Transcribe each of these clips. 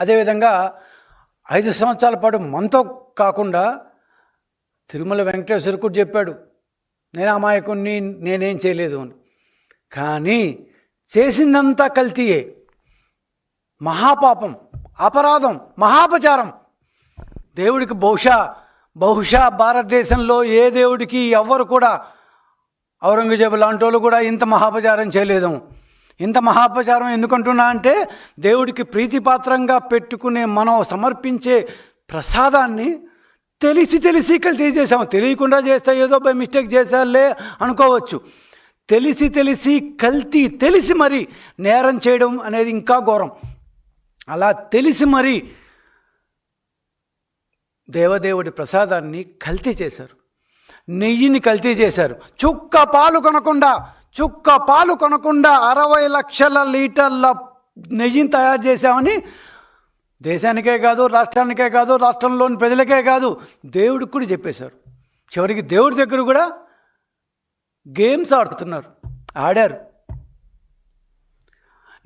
అదేవిధంగా ఐదు సంవత్సరాల పాటు మనతో కాకుండా తిరుమల వెంకటేశ్వర కూడా చెప్పాడు నేను అమాయకుణ్ణి నేనేం చేయలేదు అని. కానీ చేసిందంతా కల్తీయే. మహాపాపం అపరాధం మహాపచారం. దేవుడికి బహుశా బహుశా భారతదేశంలో ఏ దేవుడికి ఎవ్వరు కూడా ఔరంగజేబు లాంటి వాళ్ళు కూడా ఇంత మహాపచారం చేయలేదు ఇంత మహాపచారం ఎందుకంటున్నా అంటే దేవుడికి ప్రీతిపాత్రంగా పెట్టుకునే మనం సమర్పించే ప్రసాదాన్ని తెలిసి తెలిసి కల్తీ చేసాం తెలియకుండా చేస్తే ఏదో బై మిస్టేక్ చేశాలే అనుకోవచ్చు. తెలిసి తెలిసి కల్తీ తెలిసి మరి నేరం చేయడం అనేది ఇంకా ఘోరం. అలా తెలిసి మరి దేవదేవుడి ప్రసాదాన్ని కల్తీ చేశారు. నెయ్యిని కల్తీ చేశారు. చుక్క పాలు కొనకుండా చుక్క పాలు కొనకుండా అరవై లక్షల లీటర్ల నెయ్యిని తయారు చేశామని దేశానికే కాదు రాష్ట్రానికే కాదు రాష్ట్రంలోని ప్రజలకే కాదు దేవుడికి కూడా చెప్పేశారు. చివరికి దేవుడి దగ్గర కూడా గేమ్స్ ఆడుతున్నారు ఆడారు.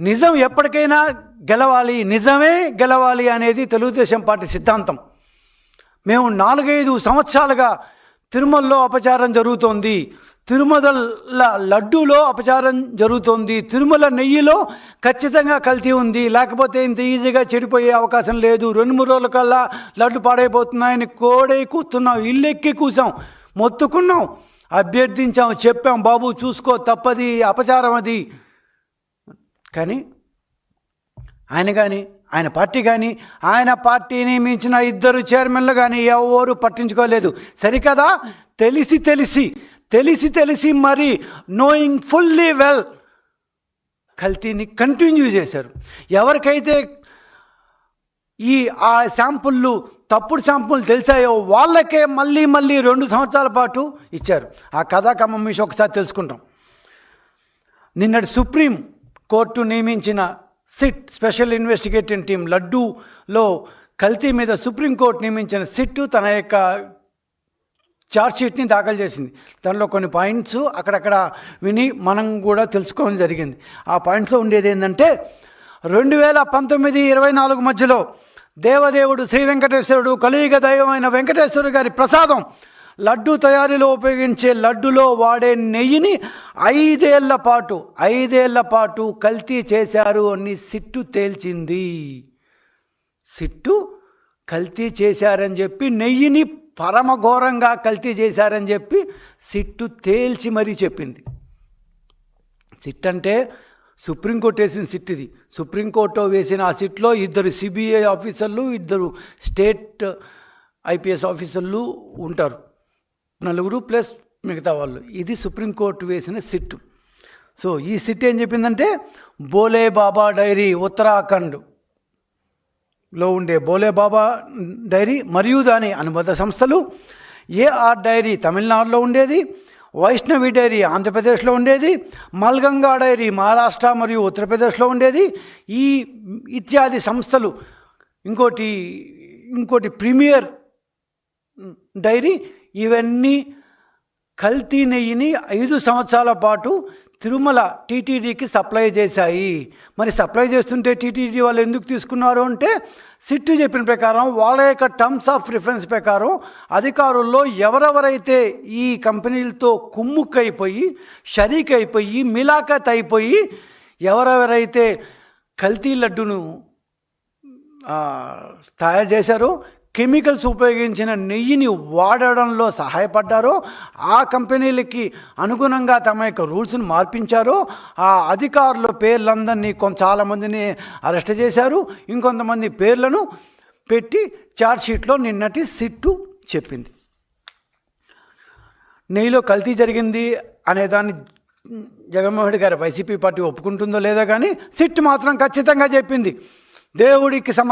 నిజం ఎప్పటికైనా గెలవాలి నిజమే గెలవాలి అనేది తెలుగుదేశం పార్టీ సిద్ధాంతం. మేము నాలుగైదు సంవత్సరాలుగా తిరుమలలో అపచారం జరుగుతోంది తిరుమల లడ్డూలో అపచారం జరుగుతోంది. తిరుమల నెయ్యిలో ఖచ్చితంగా కల్తీ ఉంది. లేకపోతే ఇంత ఈజీగా చెడిపోయే అవకాశం లేదు. రెండు మూడు రోజుల కల్లా లడ్డు పాడైపోతున్నాయని కోడై కూస్తున్నాం ఇల్లెక్కి కూసాం. మొత్తుకున్నాం. అభ్యర్థించాం. చెప్పాం బాబు చూసుకో తప్పది అపచారం అది. కానీ ఆయన కానీ ఆయన పార్టీ కానీ ఆయన పార్టీని మించిన ఇద్దరు చైర్మన్లు కానీ ఎవరు పట్టించుకోలేదు. సరికదా? తెలిసి తెలిసి. తెలిసి తెలిసి మరి నోయింగ్ ఫుల్లీ వెల్ కల్తీని కంటిన్యూ చేశారు. ఎవరికైతే ఈ ఆ శాంపుళ్ళు తప్పుడు శాంపుల్ తెలిసాయో వాళ్ళకే మళ్ళీ మళ్ళీ రెండు సంవత్సరాల పాటు ఇచ్చారు. ఆ కథా కమ్మీష ఒకసారి తెలుసుకుంటాం. నిన్నటి సుప్రీం కోర్టు నియమించిన సిట్ స్పెషల్ ఇన్వెస్టిగేటింగ్ టీం లడ్డూలో కల్తీ మీద సుప్రీంకోర్టు నియమించిన సిట్టు తన యొక్క షీట్ని దాఖలు చేసింది. దానిలో కొన్ని పాయింట్స్ అక్కడక్కడ విని మనం కూడా తెలుసుకోవడం జరిగింది. ఆ పాయింట్స్లో ఉండేది ఏంటంటే రెండు వేల పంతొమ్మిది ఇరవై నాలుగు మధ్యలో దేవదేవుడు శ్రీ వెంకటేశ్వరుడు కలియుగ దైవమైన వెంకటేశ్వరుడు గారి ప్రసాదం లడ్డు తయారీలో ఉపయోగించే లడ్డులో వాడే నెయ్యిని ఐదేళ్ళ పాటు ఐదేళ్ళ పాటు కల్తీ చేశారు అని సిట్టు తేల్చింది. సిట్టు కల్తీ చేశారని చెప్పి నెయ్యిని పరమఘోరంగా కల్తీ చేశారని చెప్పి సిట్టు తేల్చి మరీ చెప్పింది. సిట్ అంటే సుప్రీంకోర్టు వేసిన సిట్ ఇది సుప్రీంకోర్టు వేసిన ఆ సిట్లో ఇద్దరు సిబిఐ ఆఫీసర్లు ఇద్దరు స్టేట్ ఐపీఎస్ ఆఫీసర్లు ఉంటారు. నలుగురు ప్లస్ మిగతా వాళ్ళు. ఇది సుప్రీంకోర్టు వేసిన సిట్ సో ఈ సిట్ ఏం చెప్పిందంటే బోలే బాబా డైరీ ఉత్తరాఖండ్. లో ఉండే బోలేబాబా డైరీ మరియు దాని అనుబంధ సంస్థలు ఏఆర్ డైరీ తమిళనాడులో ఉండేది వైష్ణవి డైరీ ఆంధ్రప్రదేశ్లో ఉండేది మల్గంగా డైరీ మహారాష్ట్ర మరియు ఉత్తరప్రదేశ్లో ఉండేది. ఈ ఇత్యాది సంస్థలు ఇంకోటి ఇంకోటి ప్రీమియర్ డైరీ ఇవన్నీ కల్తీ నెయ్యిని ఐదు సంవత్సరాల పాటు తిరుమల టీటీడీకి సప్లై చేశాయి. మరి సప్లై చేస్తుంటే టీటీడీ వాళ్ళు ఎందుకు తీసుకున్నారు అంటే సిట్టు చెప్పిన ప్రకారం వాళ్ళ యొక్క టర్మ్స్ ఆఫ్ రిఫరెన్స్ ప్రకారం అధికారుల్లో ఎవరెవరైతే ఈ కంపెనీలతో కుమ్ముక్కైపోయి షరీక్ అయిపోయి మిలాఖత్ అయిపోయి ఎవరెవరైతే కల్తీ లడ్డును తయారు చేశారో కెమికల్స్ ఉపయోగించిన నెయ్యిని వాడడంలో సహాయపడ్డారో. ఆ కంపెనీలకి అనుగుణంగా తమ యొక్క రూల్స్ని మార్పించారో. ఆ అధికారుల పేర్లందరినీ కొంత చాలామందిని అరెస్ట్ చేశారు. ఇంకొంతమంది పేర్లను పెట్టి ఛార్జ్షీట్లో నిన్నటి సిట్టు చెప్పింది. నెయ్యిలో కల్తీ జరిగింది అనేదాన్ని జగన్మోహన్ రెడ్డి గారి వైసీపీ పార్టీ ఒప్పుకుంటుందో లేదో కానీ సిట్ మాత్రం ఖచ్చితంగా చెప్పింది. దేవుడికి సమర్